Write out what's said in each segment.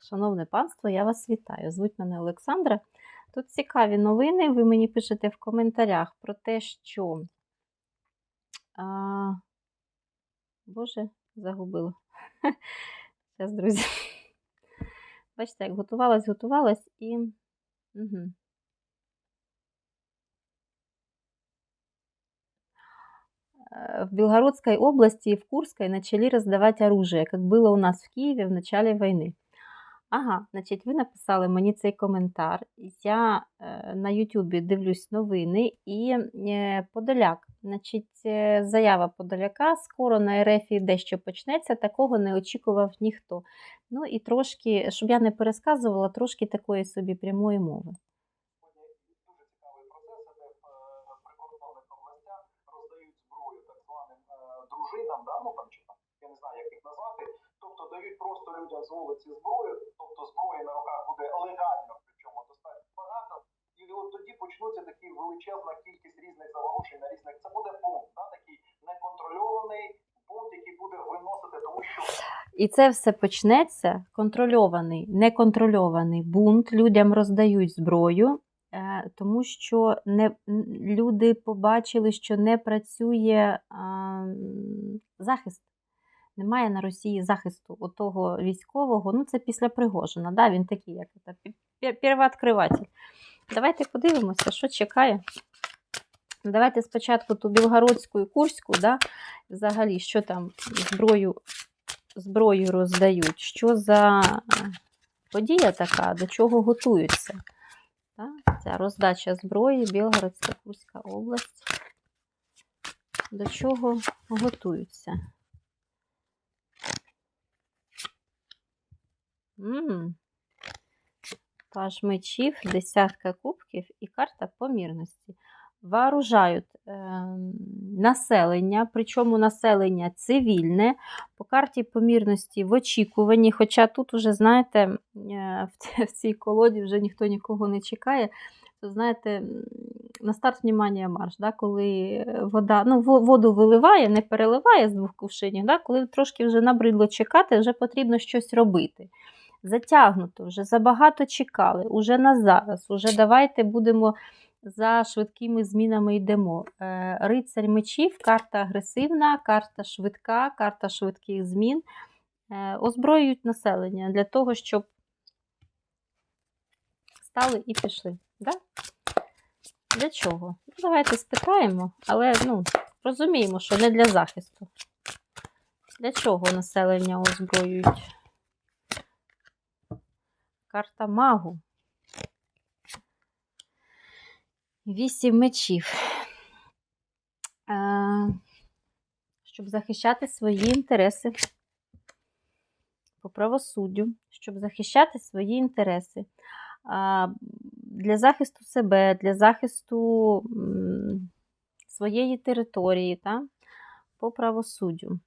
Шановне панство, я вас вітаю. Звуть мене Олександра. Тут цікаві новини. Ви мені пишете в коментарях про те, що. А... Боже, загубила. Зараз, друзі. Бачите, як готувалась, готувалась і. Угу. в Белгородской области и в Курской начали раздавать оружие, как было у нас в Києві в начале війни. Ага, значить, ви написали мені цей коментар. Я е, на Ютубі дивлюсь новини і е, Подоляк. Значить, е, заява Подоляка скоро на РФ дещо почнеться, такого не очікував ніхто. Ну і трошки, щоб я не пересказувала, трошки такої собі прямої мови. Дружинам, да, ну там чи там, я не знаю, як дають просто людям з вулиці зброю, тобто зброї на руках буде легально, причому достатньо багато. І от тоді почнуться такі величезна кількість різних заворушень на різних. Це буде бунт, да, такий неконтрольований бунт, який буде виносити, тому що І це все почнеться контрольований, неконтрольований бунт. Людям роздають зброю, е, тому що не, люди побачили, що не працює а, захист. Немає на Росії захисту отого військового. Ну, це після Пригожина. Да? Він такий, як це, первооткриватель. Давайте подивимося, що чекає. Давайте спочатку ту білгородську і курську, да? взагалі, що там зброю зброю роздають. Що за подія така, до чого готуються? Так? Ця роздача зброї, Білгородська Курська область. До чого готуються? Паж мечів, десятка кубків і карта помірності. Вооружають е, населення, причому населення цивільне, по карті помірності в очікуванні. Хоча тут уже, знаєте, е, в в цій колоді вже ніхто нікого не чекає. То знаєте, на старт внимання марш, да, коли вода, ну, воду виливає, не переливає з двох кувшинів, да, коли трошки вже набридло чекати, вже потрібно щось робити. Затягнуто, вже забагато чекали, уже на зараз, уже давайте будемо за швидкими змінами йдемо. Е, Рицарь мечів, карта агресивна, карта швидка, карта швидких змін. Е, Озброюють населення для того, щоб стали і пішли. Да? Для чого? Ну, Давайте спитаємо, але ну, розуміємо, що не для захисту. Для чого населення озброюють? Карта магу. Вісім мечів. Е, Щоб захищати свої інтереси по правосуддю, щоб захищати свої інтереси. Для захисту себе, для захисту своєї території та, по правосуддю.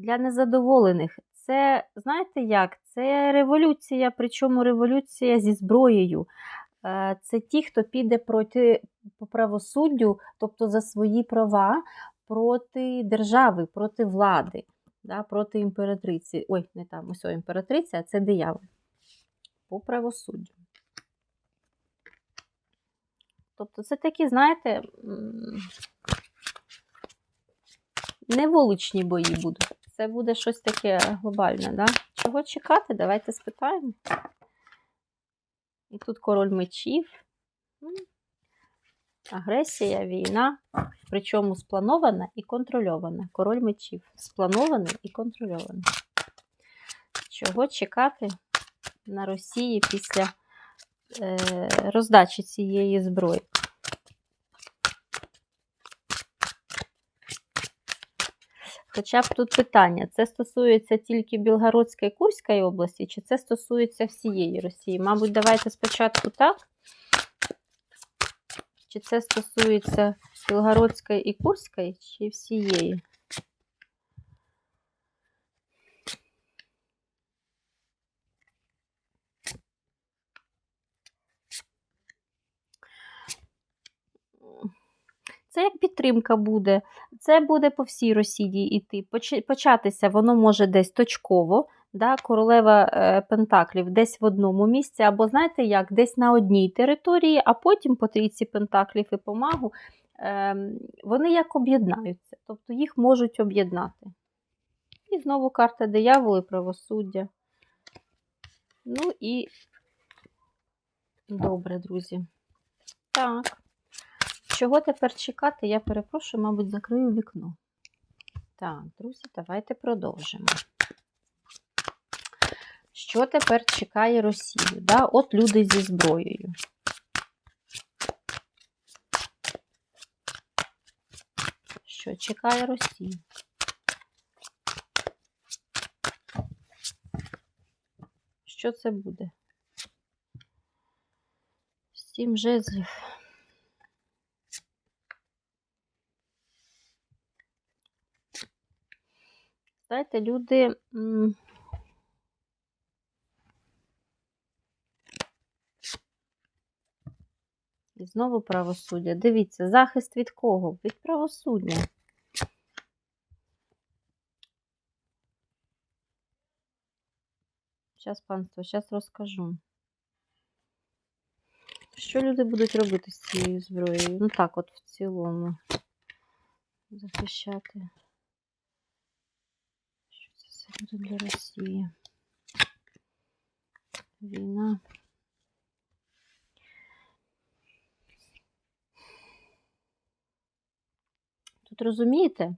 Для незадоволених. Це, знаєте як? Це революція, причому революція зі зброєю. Е, Це ті, хто піде проти по правосуддю, тобто за свої права проти держави, проти влади, да, проти імператриці. Ой, не там ось імператриця, а це диявол. По правосуддю. Тобто це такі, знаєте, м, не вуличні бої будуть. Це буде щось таке глобальне. Да? Чого чекати? Давайте спитаємо. І тут король мечів. Агресія, війна, причому спланована і контрольована. Король мечів. Спланований і контрольований. Чого чекати на Росії після е, роздачі цієї зброї? Хоча б тут питання: це стосується тільки Білгородської Курської області, чи це стосується всієї Росії? Мабуть, давайте спочатку так. Чи це стосується Білгородської і Курської, чи всієї? Це як підтримка буде. Це буде по всій Росії йти. Початися воно може десь точково. Да, королева е, Пентаклів десь в одному місці, або знаєте як, десь на одній території, а потім по трійці Пентаклів і по магу е, вони як об'єднаються, тобто їх можуть об'єднати. І знову карта дияволу і правосуддя. Ну і добре, друзі. Так. Чого тепер чекати? Я перепрошую, мабуть, закрию вікно. Так, друзі, давайте продовжимо. Що тепер чекає Росію? Да? От люди зі зброєю. Що чекає Росію? Що це буде? Сім жезлів. Знаєте, люди. І знову правосуддя. Дивіться, захист від кого? Від правосуддя. Зараз, панство, зараз розкажу. Що люди будуть робити з цією зброєю? Ну так, от в цілому. Захищати. Це для Росії? Війна. Тут розумієте,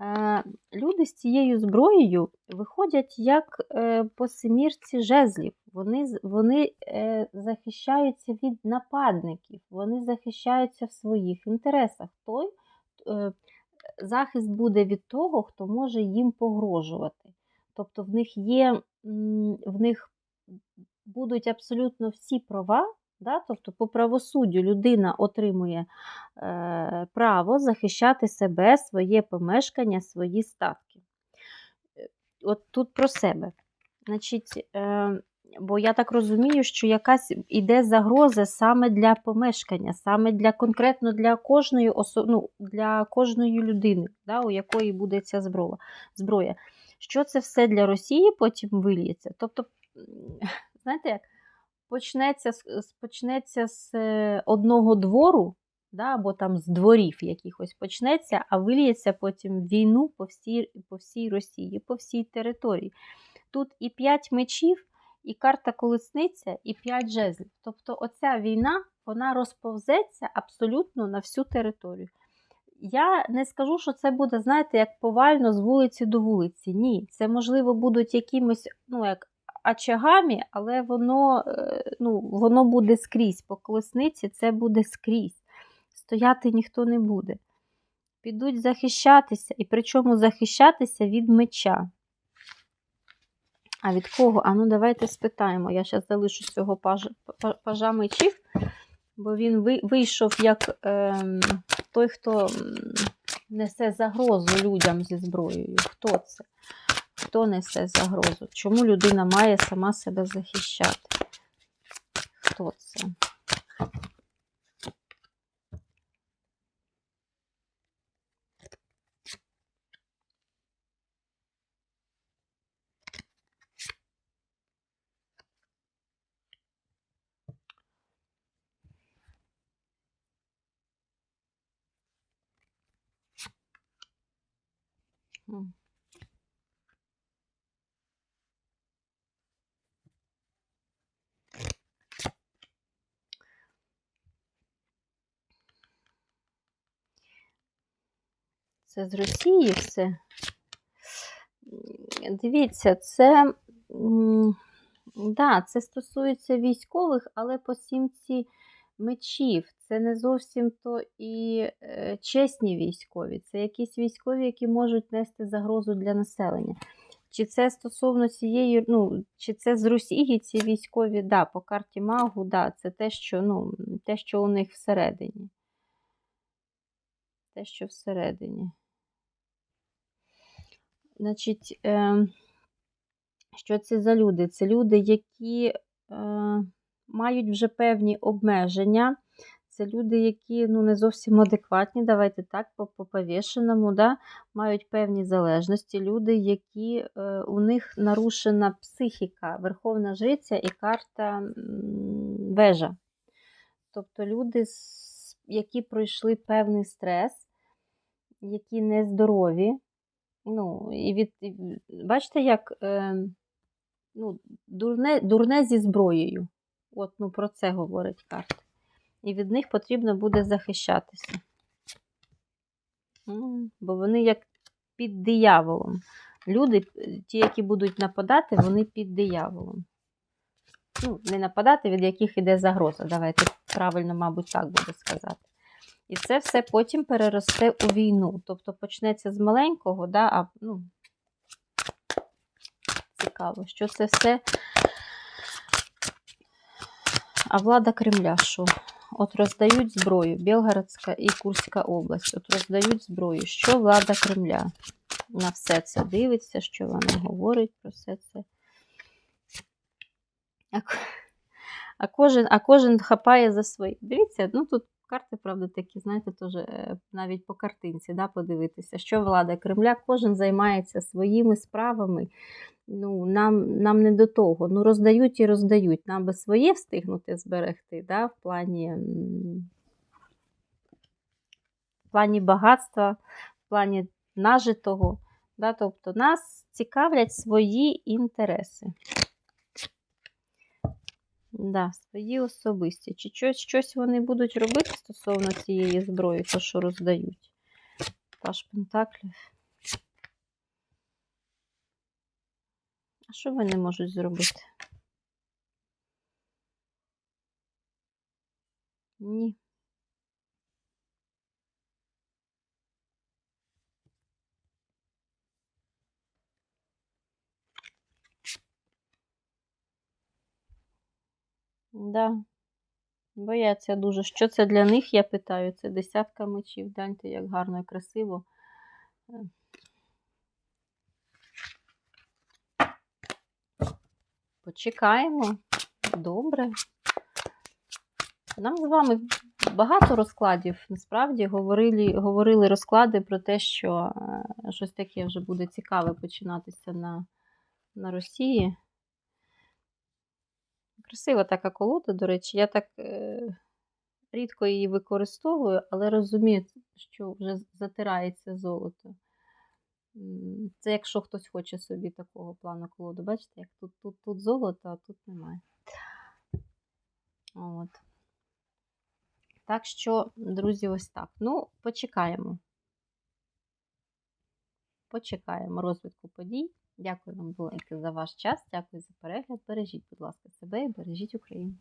е, люди з цією зброєю виходять як е, по семірці жезлів. Вони, вони е, захищаються від нападників, вони захищаються в своїх інтересах. Той захист буде від того, хто може їм погрожувати. Тобто в них є, в них будуть абсолютно всі права. Да? Тобто, по правосуддю людина отримує е, право захищати себе, своє помешкання, свої статки. Е, От тут про себе. Значить, е, бо я так розумію, що якась іде загроза саме для помешкання, саме для конкретно для кожної осо... ну, для кожної людини, да, у якої буде ця зброя. зброя. Що це все для Росії потім вильється? Тобто, знаєте як? Почнеться, почнеться з е, одного двору, да, або там з дворів якихось почнеться, а виліється потім війну по всій, по всій Росії, по всій території. Тут і п'ять мечів, і карта колесниця, і п'ять жезлів. Тобто оця війна вона розповзеться абсолютно на всю територію. Я не скажу, що це буде, знаєте, як повально з вулиці до вулиці. Ні, це, можливо, будуть якимось, ну, як очагами, але воно, е, ну, воно буде скрізь. По колесниці це буде скрізь. Стояти ніхто не буде. Підуть захищатися, і причому захищатися від меча. А від кого? А ну давайте спитаємо. Я зараз залишу цього пажа, пажа мечів, бо він вийшов як ем, той, хто несе загрозу людям зі зброєю. Хто це? Хто несе загрозу? Чому людина має сама себе захищати? Хто це? Це з Росії все. Дивіться, це, да, це стосується військових, але по сімці мечів. Це не зовсім то і е, чесні військові. Це якісь військові, які можуть нести загрозу для населення. Чи це стосовно цієї, ну, чи це з Росії ці військові, да, по карті Магу, да, це те, що, ну, те, що у них всередині. Те, що всередині. Значить, е, що це за люди? Це люди, які е, мають вже певні обмеження. Це люди, які ну, не зовсім адекватні, давайте так, по, по повішеному, да, мають певні залежності. Люди, які е, у них нарушена психіка, верховна жриця і карта вежа. Тобто люди, які пройшли певний стрес, які нездорові. Ну, і від, бачите, як е, ну, дурне, дурне зі зброєю. От, ну, про це говорить карта. І від них потрібно буде захищатися. Бо вони як під дияволом. Люди, ті, які будуть нападати, вони під дияволом. Ну, не нападати, від яких іде загроза. Давайте правильно, мабуть, так буду сказати. І це все потім переросте у війну. Тобто почнеться з маленького, да, а ну, цікаво, що це все. А влада Кремля що? От роздають зброю, Білгородська і Курська область. От роздають зброю. Що влада Кремля на все це дивиться, що вона говорить про все це. А, кожен, а кожен хапає за свої. Дивіться, ну тут карти, правда, такі, знаєте, теж е, навіть по картинці да, подивитися, що влада Кремля, кожен займається своїми справами. Ну, нам, нам не до того. Ну, роздають і роздають. Нам би своє встигнути зберегти, да, в плані, в плані багатства, в плані нажитого. Да, тобто нас цікавлять свої інтереси. Да, свої особисті. Чи щось, щось вони будуть робити стосовно цієї зброї, то що роздають? Паш Пентаклів. А що вони можуть зробити? Ні. Да. Бояться дуже. Що це для них, я питаю? Це десятка мечів. Гляньте, як гарно і красиво. Почекаємо. Добре. Нам з вами багато розкладів. Насправді говорили, говорили розклади про те, що е, щось таке вже буде цікаве починатися на, на Росії. Красива така колода, до речі. Я так е, рідко її використовую, але розумію, що вже затирається золото. Це якщо хтось хоче собі такого плану колоду. Бачите, як тут, тут, тут золото, а тут немає. От. Так що, друзі, ось так. Ну, почекаємо. Почекаємо розвитку подій. Дякую вам велике за ваш час. Дякую за перегляд. Бережіть, будь ласка, себе і бережіть Україну.